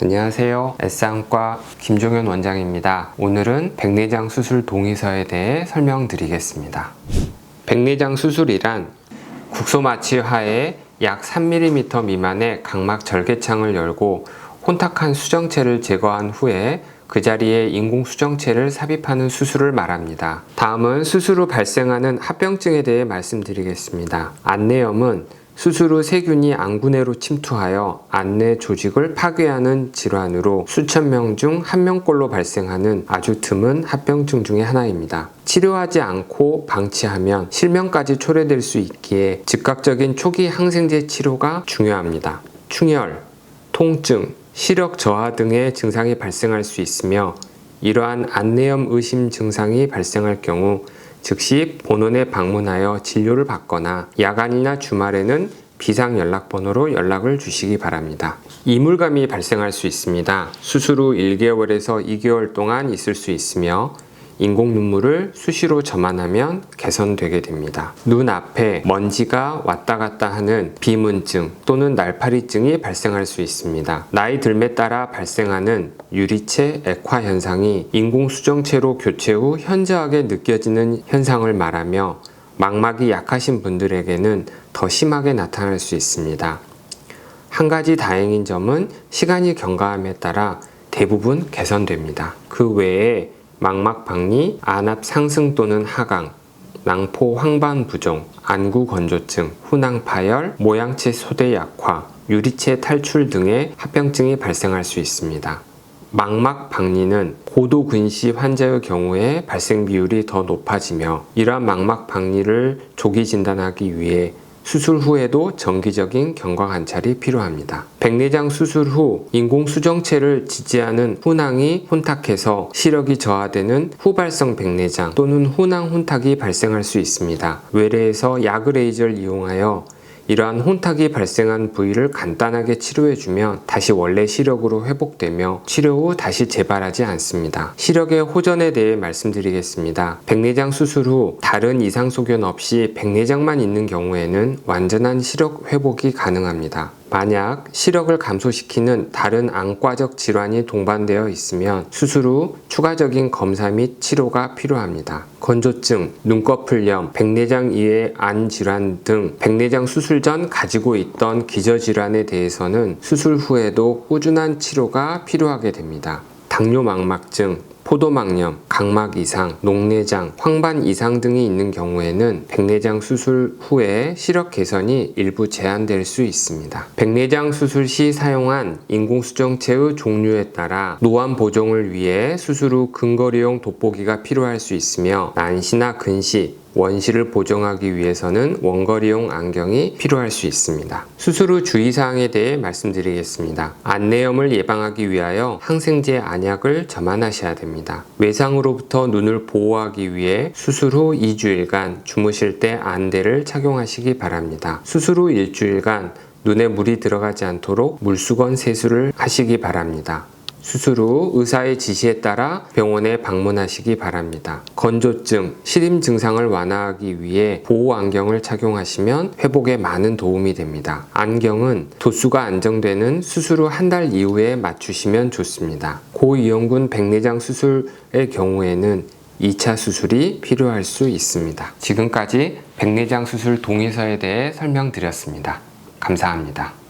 안녕하세요. S상과 김종현 원장입니다. 오늘은 백내장 수술 동의서에 대해 설명드리겠습니다. 백내장 수술이란 국소마취 하에 약 3mm 미만의 각막 절개창을 열고 혼탁한 수정체를 제거한 후에 그 자리에 인공 수정체를 삽입하는 수술을 말합니다. 다음은 수술 후 발생하는 합병증에 대해 말씀드리겠습니다. 안내염은 후 세균이 안구내로 침투하여 안내 조직을 파괴하는 질환으로 수천 명 중 한 명꼴로 발생하는 아주 드문 합병증 중의 하나입니다. 치료하지 않고 방치하면 실명까지 초래될 수 있기에 즉각적인 초기 항생제 치료가 중요합니다. 충혈, 통증, 시력 저하 등의 증상이 발생할 수 있으며 이러한 안내염 의심 증상이 발생할 경우 즉시 본원에 방문하여 진료를 받거나 야간이나 주말에는 비상 연락번호로 연락을 주시기 바랍니다. 이물감이 발생할 수 있습니다. 수술 후 1개월에서 2개월 동안 있을 수 있으며 인공 눈물을 수시로 점안하면 개선되게 됩니다. 눈 앞에 먼지가 왔다 갔다 하는 비문증 또는 날파리증이 발생할 수 있습니다. 나이 들에 따라 발생하는 유리체 액화 현상이 인공 수정체로 교체 후 현저하게 느껴지는 현상을 말하며 망막이 약하신 분들에게는 더 심하게 나타날 수 있습니다. 한 가지 다행인 점은 시간이 경과함에 따라 대부분 개선됩니다. 그 외에 망막 박리, 안압 상승 또는 하강, 낭포 황반 부종, 안구 건조증, 훈항 파열, 모양체 소대 약화, 유리체 탈출 등의 합병증이 발생할 수 있습니다. 망막 박리는 고도 근시 환자의 경우에 발생 비율이 더 높아지며 이러한 망막 박리를 조기 진단하기 위해 수술 후에도 정기적인 경과 관찰이 필요합니다. 백내장 수술 후 인공 수정체를 지지하는 훈항이 혼탁해서 시력이 저하되는 후발성 백내장 또는 훈항 혼탁이 발생할 수 있습니다. 외래에서 야그 레이저를 이용하여 이러한 혼탁이 발생한 부위를 간단하게 치료해주면 다시 원래 시력으로 회복되며 치료 후 다시 재발하지 않습니다. 시력의 호전에 대해 말씀드리겠습니다. 백내장 수술 후 다른 이상 소견 없이 백내장만 있는 경우에는 완전한 시력 회복이 가능합니다. 만약 시력을 감소시키는 다른 안과적 질환이 동반되어 있으면 수술 후 추가적인 검사 및 치료가 필요합니다. 건조증, 눈꺼풀염, 백내장 이외의 안 질환 등 백내장 수술 전 가지고 있던 기저질환에 대해서는 수술 후에도 꾸준한 치료가 필요하게 됩니다. 당뇨망막증, 포도막염, 각막 이상, 녹내장, 황반 이상 등이 있는 경우에는 백내장 수술 후에 시력 개선이 일부 제한될 수 있습니다. 백내장 수술 시 사용한 인공수정체의 종류에 따라 노안 보정을 위해 수술 후 근거리용 돋보기가 필요할 수 있으며 난시나 근시, 원시를 보정하기 위해서는 원거리용 안경이 필요할 수 있습니다. 수술 후 주의사항에 대해 말씀드리겠습니다. 안내염을 예방하기 위하여 항생제 안약을 점안하셔야 됩니다. 외상으로부터 눈을 보호하기 위해 수술 후 2주일간 주무실 때 안대를 착용하시기 바랍니다. 수술 후 일주일간 눈에 물이 들어가지 않도록 물수건 세수를 하시기 바랍니다. 수술 후 의사의 지시에 따라 병원에 방문하시기 바랍니다. 건조증, 시림 증상을 완화하기 위해 보호 안경을 착용하시면 회복에 많은 도움이 됩니다. 안경은 도수가 안정되는 수술 후 한 달 이후에 맞추시면 좋습니다. 고위험군 백내장 수술의 경우에는 2차 수술이 필요할 수 있습니다. 지금까지 백내장 수술 동의서에 대해 설명드렸습니다. 감사합니다.